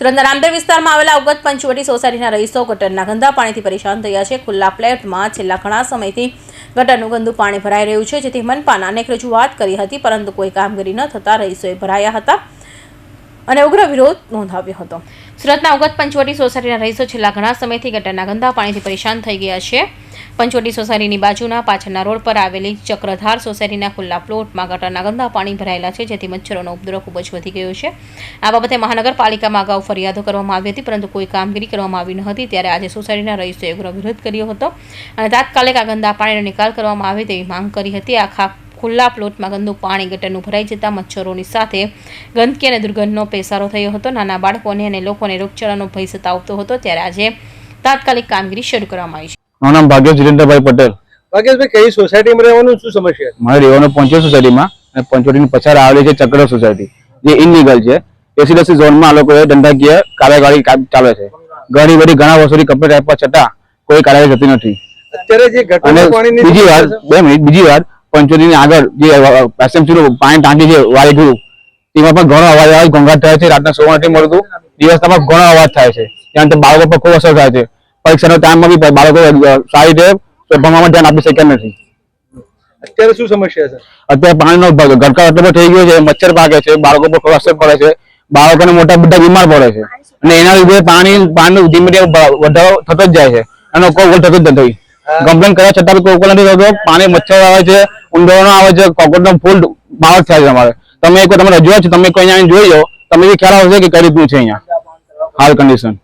સુરતના રામદેવ વિસ્તારમાં આવેલા અવગત પંચવટી સોસાયટીના રહીશો ગટરના ગંદા પાણીથી પરેશાન થયા છે. ખુલ્લા ફ્લેટમાં છેલ્લા ઘણા સમયથી ગટરનું ગંદુ પાણી ભરાઈ રહ્યું છે, જેથી મનપાના અનેક રજૂઆત કરી હતી, પરંતુ કોઈ કામગીરી ન થતાં રહીશોએ ભરાયા હતા અને ઉગ્ર વિરોધ નોંધાવ્યો હતો. સુરતના અવગત પંચવટી સોસાયટીના રહીશો છેલ્લા ઘણા સમયથી ગટરના ગંદા પાણીથી પરેશાન થઈ ગયા છે. પંચવટી સોસાયટીની બાજુના પાછળના રોડ પર આવેલી ચક્રધાર સોસાયટીના ખુલ્લા પ્લોટમાં ગટરના ગંદા પાણી ભરાયેલા છે, જેથી મચ્છરોનો ઉપદ્રવ ખૂબ જ વધી ગયો છે. આ બાબતે મહાનગરપાલિકામાં અગાઉ ફરિયાદો કરવામાં આવી હતી, પરંતુ કોઈ કામગીરી કરવામાં આવી ન હતી. ત્યારે આજે સોસાયટીના રહીશોએ ઉગ્ર વિરોધ કર્યો હતો અને તાત્કાલિક આ ગંદા પાણીનો નિકાલ કરવામાં આવે તેવી માંગ કરી હતી. આખા ખુલ્લા પ્લોટમાં ગંદુ પાણી ગટરનું ભરાઈ જતા મચ્છરોની સાથે ગંદકી અને દુર્ગંધનો પેસારો થયો હતો. નાના બાળકોને અને લોકોને રોગચાળાનો ભય સતાવતો હતો. ત્યારે આજે તાત્કાલિક કામગીરી શરૂ કરવામાં આવી છે. મારું નામ ભાગ્ય જીરેન્દ્રભાઈ પટેલ. ભાગ્યભાઈ કઈ સોસાયટીમાં રહેવાનું? શું સમસ્યા? મારે રહેવાનું પંચોતેર સોસાયટીમાં અને પંચોતેરની પછાડ આવેલી છે ચક્ર સોસાયટી જે ઇનલીગલ છે. રેસિડેન્સી ઝોનમાં આ લોકોએ ધંધાકીય કાર્યવાહી ચાલે છે. ઘણી બધી ઘણા વર્ષોથી કમ્પ્લેટ આપવા છતાં કોઈ કાર્યવાહી થતી નથી. અત્યારે જે ગટરનું બીજી વાત બે મિનિટ બીજી વાત પંચોતેરની આગળ જે એસએમસી નું પાણી ટાંકી છે વાયગુરુ તેમાં પણ ઘણો અવાજ આવે ઘોંઘાટ થાય છે રાતના સોવા નથી મળતું દિવસના પણ ઘણો અવાજ થાય છે. ત્યાં તો બાળકો પર ખૂબ અસર થાય છે. પરીક્ષાનો ટાઈમમાં બી બાળકો સારી રીતે ભણવામાં ધ્યાન આપી શક્યા નથી. અત્યારે શું સમસ્યા છે? અત્યારે પાણીનો ગરકાવ એટલો બધો થઈ ગયો છે મચ્છર પાકે છે બાળકો પર ખૂબ અસર પડે છે. બાળકોને મોટા બધા બીમાર પડે છે. અને એના લીધે પાણી પાણીનો ધીમે ધીમે વધારો થતો જ જાય છે. અને કોઈ ઉકેલ થતો જ નથી. કમ્પ્લેન કર્યા છતાં કોઈ નથી થતો. પાણી મચ્છર આવે છે ઉંદરનો આવે છે કોકરોચનો ફૂલ બાવટ થાય છે અમારે. તમે એક તમે રજૂઆત છે, તમે કોઈ અહીંયા જોઈ લો. તમે બી ખ્યાલ આવશે કે કઈ રીતનું છે અહીંયા. હાલ કન્ડિશન